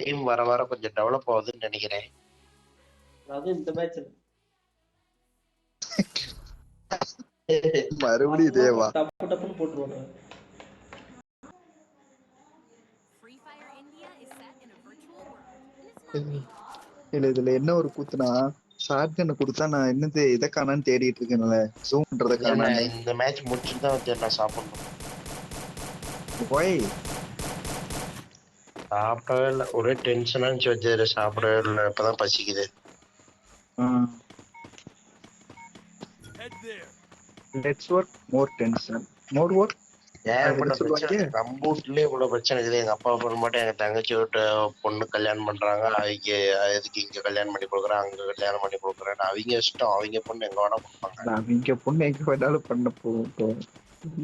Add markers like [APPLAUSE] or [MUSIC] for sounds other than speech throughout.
Team வர வர கொஞ்சம் டெவலப் ஆகுதுன்னு நினைக்கிறேன். அதுவும் இந்த மேட்ச்ல மறுபடியும் தேவா டப்பு டப்புன்னு போட்டுருவாங்க. இல்ல இதுல என்ன ஒரு கூத்துனா ஷார்ட்கன் கொடுத்தா நான் என்னது இதை காணான்னு தேடிட்டு இருக்கேன்ல? காணான்னு. இந்த மேட்ச் முடிச்சுட்டு தான் வந்து நான் சாப்பிடணும். போய் சாப்பிடவே இல்லை ஒரே டென்ஷனா இருந்துச்சு வச்சு சாப்பிடவே இல்லை. இப்பதான் பசிக்குது. Let's work more tension more work இவ்வளவு பிரச்சனை? இருக்குது. எங்க அப்பா பொண்ணு மட்டும் எங்க தங்கச்சி விட்டு பொண்ணு கல்யாணம் பண்றாங்க. அவங்க இங்க கல்யாணம் பண்ணி கொடுக்குறேன். அங்க கல்யாணம் பண்ணி கொடுக்குறேன் அவங்க இஷ்டம். அவங்க பொண்ணு எங்க வேணா இங்க பொண்ணு எங்க வேணாலும் பண்ண போகும்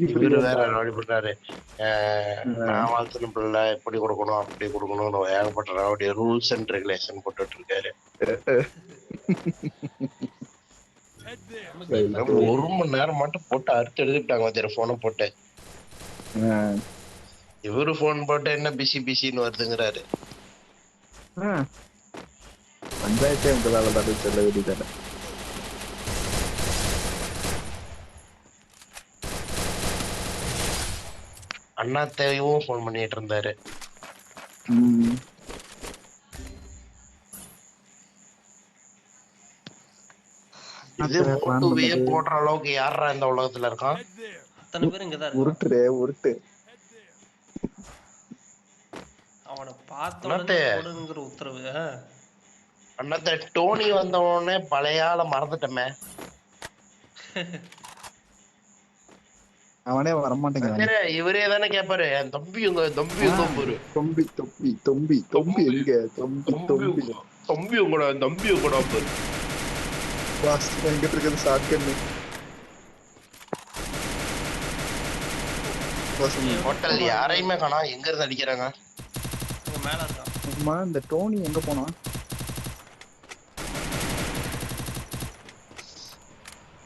இவரு வேற ராவடி பண்றாரு அஹ், ம். நான் வளர்த்துன பிள்ளை இப்படி கொடுக்கணும் அப்படி கொடுக்கணும்னு ஏகப்பட்ட ராவடி ரூல்ஸ் அண்ட் ரெகுலேஷன் போட்டுட்டு இருக்காரு ஒரு மணி நேரம் மட்டும் போட்டு அறுத்து எடுத்துட்டாங்க வச்சிரு போனை போட்டு. இவரு போன் போட்டு என்ன பிசி பிசின்னு வருதுங்கிறாரு. பஞ்சாயத்தே உங்களால பதில் சொல்ல வேண்டியதானே அண்ணா தேவையும் போன் பண்ணிட்டு இருந்தாரு. இது. போடுற அளவுக்கு யாரா இந்த உலகத்துல இருக்கான் அத்தனை பேர் இங்கதான் உருட்டுறே உருட்டு அவனை பார்த்த என்னத்தே? உடனே போடுங்கிற உத்தரவு. அண்ணாத்த டோனி வந்த உடனே பழைய ஆள மறந்துட்டமே [LAUGHS] அவனே வரமாட்டேங்கிறான். இவரே தானே கேப்பாரு. என் தம்பி உங்க தம்பி தொம்பி தொப்பி தொம்பி தொம்பி எங்க? தொம்பி தம்பி தொம்பி உங்க- தம்பி. உங்களோட தம்பி உங்களோட போரு பாஸ் எங்கிட்ட இருக்கிறது ஷார்ட்கன் ஹோட்டல் யாரையுமே காணா எங்க இருந்து அடிக்கிறாங்க? இங்க மேல இருக்கான் அம்மா இந்த டோனி எங்க போனா?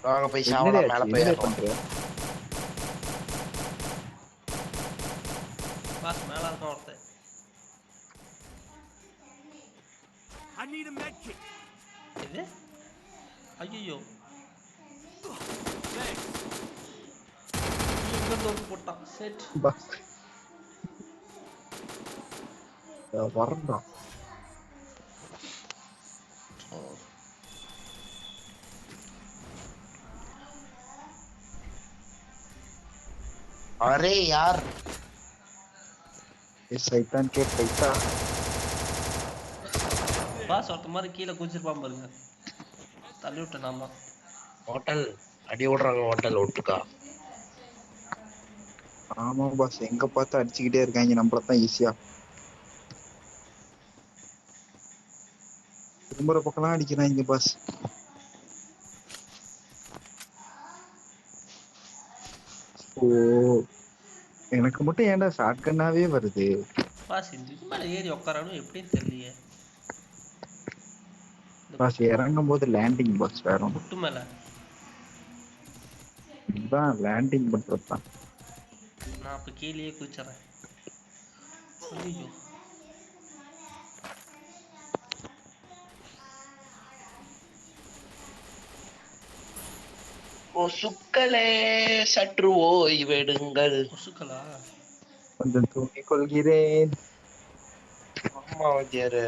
வாங்க போய் சாவலாம் மேல? போய் என்னடா ஏறலாம். பண்ற பாஸ் மேல இருக்கான் ஒருத்தன் இது ஐயோ எங்க இருந்து போட்டான் செட் பாஸ் வரண்டா அரே யார் சைத்தான் கே பைசா பாஸ் ஒருத்த மாதிரி கீழே குதிச்சிருப்பான் பாருங்க. தள்ளி விட்டேன் நாம ஹோட்டல் அடி விடுறாங்க ஹோட்டல் ஒட்டுக்கா. ஆமா பாஸ் எங்க பார்த்து அடிச்சுக்கிட்டே இருக்காங்க நம்மள தான் ஈஸியா திரும்புற பக்கம்லாம் அடிக்கிறாங்க பாஸ். ஓ எனக்கு மட்டும் ஏன்டா ஷார்ட் கண்ணாவே வருது? பாஸ் இந்த மேல ஏறி உட்காரணும் எப்படின்னு தெரியலையே. பாஸ் இறங்கும் போது லேண்டிங் பாஸ் வேற முட்டு மேல. தான் லேண்டிங் பண்றது தான். நான் அப்ப கீழேயே குதிச்சிடறேன். ஐயோ சுக்களே சற்று ஓய்வெடுங்கள் கொசுக்களா கொஞ்சம் தூங்கிக் கொள்கிறேன். ஆமா வாத்தியாரு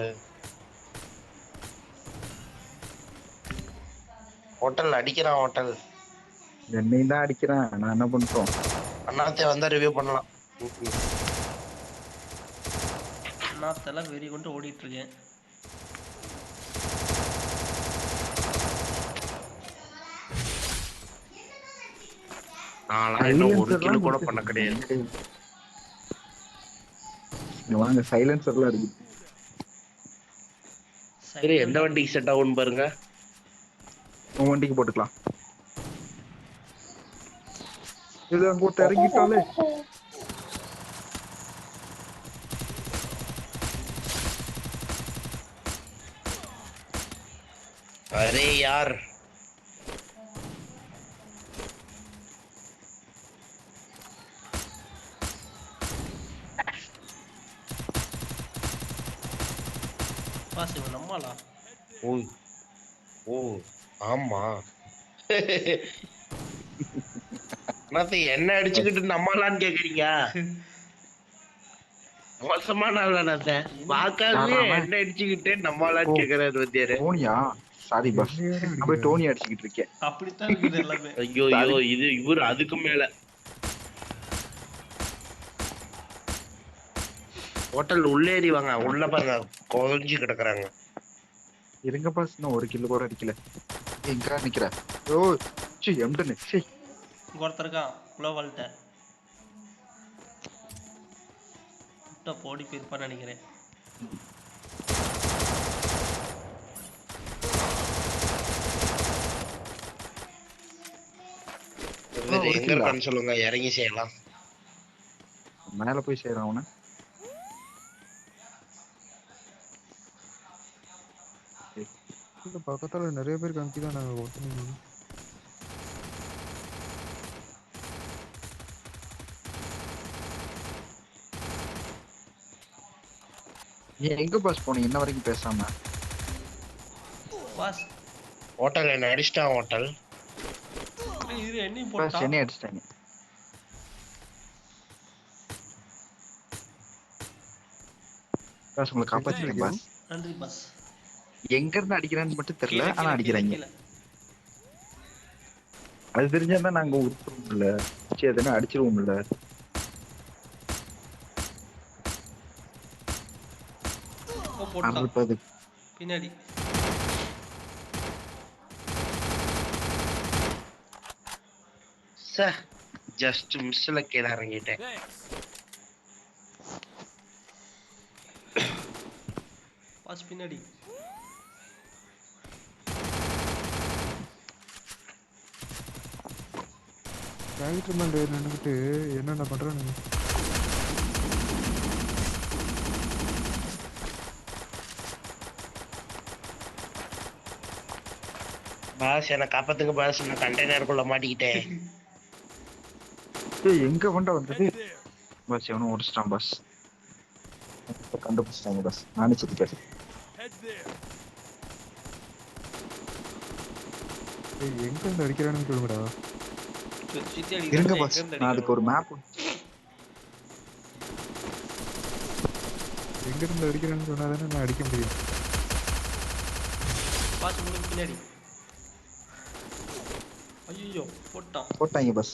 ஹோட்டல் அடிக்கிறான் ஹோட்டல் என்னையும் தான் அடிக்கிறான். நான் என்ன பண்றோம்? அண்ணாத்தே வந்தா ரிவ்யூ பண்ணலாம். நான் தலை வெறி கொண்டு ஓடிட்டு இருக்கேன் நான்லாம் இன்னும் ஒரு கிலோ கூட பண்ண கிடையாது. வாங்க சைலன்சர்லாம் இருக்கு. சரி எந்த வண்டிக்கு செட் ஆகும்னு பாருங்க. வண்டிக்கு போட்டுக்கலாம் இது அங்க ஒருத்தர் இறங்கிட்டாலே अरे यार பாஸ் இவன் நம்மளா ஓ ஓ ஆமா. என்ன அடிச்சுக்கிட்டு நம்மளான்னு கேக்குறீங்க? மோசமான ஆள் அண்ணாத்த பார்க்காதே ஆமா. என்ன அடிச்சுக்கிட்டு நம்மளான்னு கேக்குறாரு வந்தியாரு டோனியா? சாரி பாஸ் நான் போய் டோனி அடிச்சுக்கிட்டு இருக்கேன். அப்படித்தான் இருக்குது எல்லாமே. ஐயோ ஐயோ இது இவர் அதுக்கு மேல. ஹோட்டல் உள்ளேறி வாங்க உள்ள பாருங்க குறைஞ்சு கிடக்குறாங்க. இருங்க பாஸ் இன்னும் ஒரு கிலோ கூட அடிக்கல. எங்க நிக்கிற? ஓ சி எம்டனு சி இங்க ஒருத்தர் இருக்கான் குளோவால்ட்ட. விட்டா போடி போயிருப்பான்னு நினைக்கிறேன். எங்க. இருக்கான்னு சொல்லுங்க இறங்கி செய்யலாம். மேல போய் சேரும் அவன. பக்கத்துல நிறைய பேர் கமிட்டி நாங்க ஒருத்தனை நீ எங்க பாஸ் போனீங்க? இன்ன வரைக்கும் பேசாம. பாஸ் ஹோட்டல் என்ன? அடிச்சிட்டான் ஹோட்டல் இரு என்னையும் பாஸ் போட்டான். என்னைய அடிச்சிட்டாங்க பாஸ் உங்களை காப்பாத்திட்டேன் பாஸ் நன்றி பாஸ் எங்க இருந்து அடிக்கிறான்னு மட்டும் தெரியல கீழே, ஆனா கீழே, அடிக்கிறாங்க. கீழே. அது தெரிஞ்சாதான் நாங்க உருட்டுவோம்ல சரி எதுனா அடிச்சிருவோம்ல. ஓ, போட்டான் அறுப்பது பின்னாடி. சார் ஜஸ்ட் மிஸ்ல கீழே இறங்கிட்டேன். பாஸ் பின்னாடி. கேரக்டர் மேல ஏறி நின்னுக்கிட்டு என்னென்ன பண்றானுங்க பாஸ் என்ன காப்பாத்துங்க பாஸ் நான் கண்டெய்னருக்குள்ள மாட்டிக்கிட்டேன். ஏய் எங்க கொண்ட வந்தது? பாஸ் எவனும் ஓடிச்சிட்டான் பாஸ் கண்டுபிடிச்சிட்டாங்க பாஸ் நானே செத்துட்டேன் ஏய் எங்க அடிக்கிறானுன்னு சொல்லுங்கடா. இருங்க பாஸ் நான் அதுக்கு ஒரு? மேப் எங்க இருந்து அடிக்கிறான்னு சொன்னாதானே நான் அடிக்க முடியும். பாஸ் உங்களுக்கு பின்னாடி. ஐயோ போட்டான். போட்டாங்க பாஸ்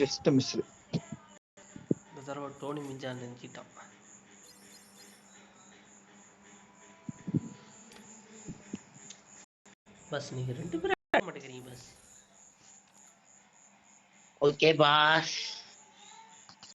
a miss. இந்த தடவை டோனி மிஞ்சா நினைச்சிட்டான். பஸ் நீங்க ரெண்டு பேரும் மாட்டேங்கிறீங்க பஸ். Okay pass.